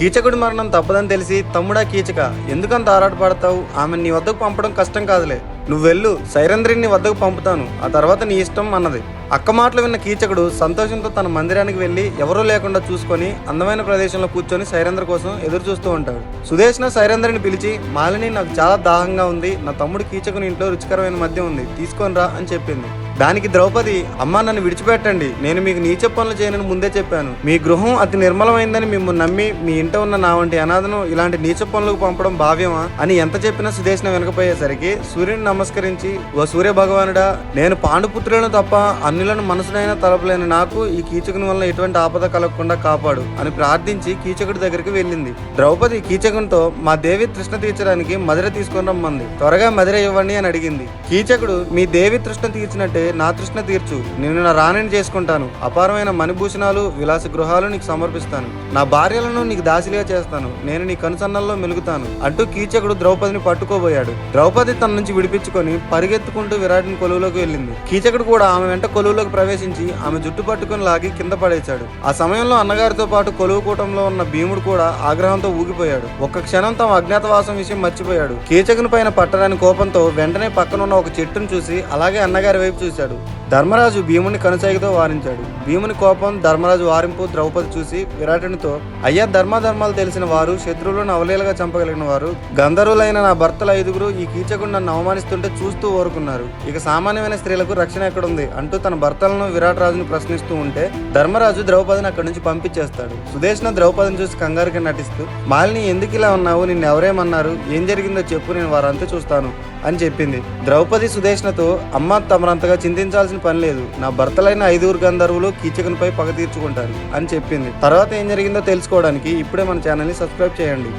కీచకుడి మరణం తప్పదని తెలిసి తమ్ముడా కీచక ఎందుకంత ఆరాటపడతావు ఆమె నీ వద్దకు పంపడం కష్టం కాదులే. నువ్వు వెళ్ళు సైరంధ్రిని వద్దకు పంపుతాను. ఆ తర్వాత నీ ఇష్టం అన్నది. అక్క మాటలు విన్న కీచకుడు సంతోషంతో తన మందిరానికి వెళ్ళి ఎవరూ లేకుండా చూసుకొని అందమైన ప్రదేశంలో కూర్చొని సైరంధ్ర కోసం ఎదురు చూస్తూ ఉంటాడు. సుదేష్ణ సైరంధ్రిని పిలిచి మాలిని నాకు చాలా దాహంగా ఉంది. నా తమ్ముడు కీచకుని ఇంట్లో రుచికరమైన మద్యం ఉంది. తీసుకొని రా అని చెప్పింది. దానికి ద్రౌపది అమ్మ నన్ను విడిచిపెట్టండి. నేను మీకు నీచ పనులు చేయనని ముందే చెప్పాను. మీ గృహం అతి నిర్మలమైందని మిమ్మల్ని నమ్మి మీ ఇంట ఉన్న నా వంటి అనాథను ఇలాంటి నీచ పనులకు పంపడం భావ్యమా? అని ఎంత చెప్పినా సుదేశన వెనకపోయేసరికి సూర్యుని నమస్కరించి ఓ సూర్య భగవానుడా నేను పాండుపుత్రులను తప్ప అన్నిలను మనసునైనా తలపలేని. నాకు ఈ కీచకుని వల్ల ఎటువంటి ఆపద కలగకుండా కాపాడు అని ప్రార్థించి కీచకుడి దగ్గరికి వెళ్ళింది. ద్రౌపది కీచకునితో మా దేవి తృష్ణ తీర్చడానికి మదిర తీసుకుని రమ్మంది. త్వరగా మదిర ఇవ్వండి అని అడిగింది. కీచకుడు మీ దేవి తృష్ణ తీర్చినట్టే నా తృష్ణ తీర్చు. నేను నా రాణిని చేసుకుంటాను. అపారమైన మణిభూషణాలు విలాస గృహాలు నీకు సమర్పిస్తాను. నా భార్యలను నీకు దాసిలిగా చేస్తాను. నేను నీ కనుసన్నల్లో మెలుగుతాను. అంటూ కీచకుడు ద్రౌపదిని పట్టుకోబోయాడు. ద్రౌపది తన నుంచి విడిపించుకొని పరిగెత్తుకుంటూ విరాటిని కొలువులోకి వెళ్ళింది. కీచకుడు కూడా ఆమె వెంట కొలువులోకి ప్రవేశించి ఆమె జుట్టు పట్టుకొని లాగి కింద పడేశాడు. ఆ సమయంలో అన్నగారితో పాటు కొలువు కూటంలో ఉన్న భీముడు కూడా ఆగ్రహంతో ఊగిపోయాడు. ఒక్క క్షణం తమ అజ్ఞాతవాసం విషయం మర్చిపోయాడు. కీచకుని పైన పట్టడానికి కోపంతో వెంటనే పక్కనున్న ఒక చెట్టును చూసి అలాగే అన్నగారి వైపు చూశాడు. నిర్వహించాడు ధర్మరాజు భీముని కనుసైగతో వారించాడు. భీముని కోపం ధర్మరాజు వారింపు ద్రౌపది చూసి విరాటునితో అయ్యా ధర్మాధర్మాలు తెలిసిన వారు శత్రువులను అవలీలగా చంపగలిగిన వారు గంధర్వులైన నా భర్తల ఐదుగురు ఈ కీచకుడు నన్ను అవమానిస్తుంటే చూస్తూ ఊరుకున్నారు. ఇక సామాన్యమైన స్త్రీలకు రక్షణ ఎక్కడుంది? అంటూ తన భర్తలను విరాట్ రాజుని ప్రశ్నిస్తూ ఉంటే ధర్మరాజు ద్రౌపదిని అక్కడి నుంచి పంపించేస్తాడు. సుదేష్ణ ద్రౌపదిని చూసి కంగారుగా నటిస్తూ మాలిని ఎందుకు ఇలా ఉన్నావు? నిన్ను ఎవరేమన్నారు? ఏం జరిగిందో చెప్పు నేను వారంతా చూస్తాను అని చెప్పింది. ద్రౌపది సుదేష్ణతో అమ్మ తమరంతగా చింతించాల్సిన పని లేదు. నా భర్తలైన ఐదుగురు గంధర్వులు కీచకునిపై పగ తీర్చుకుంటారు అని చెప్పింది. తర్వాత ఏం జరిగిందో తెలుసుకోవడానికి ఇప్పుడే మన ఛానల్ని సబ్స్క్రైబ్ చేయండి.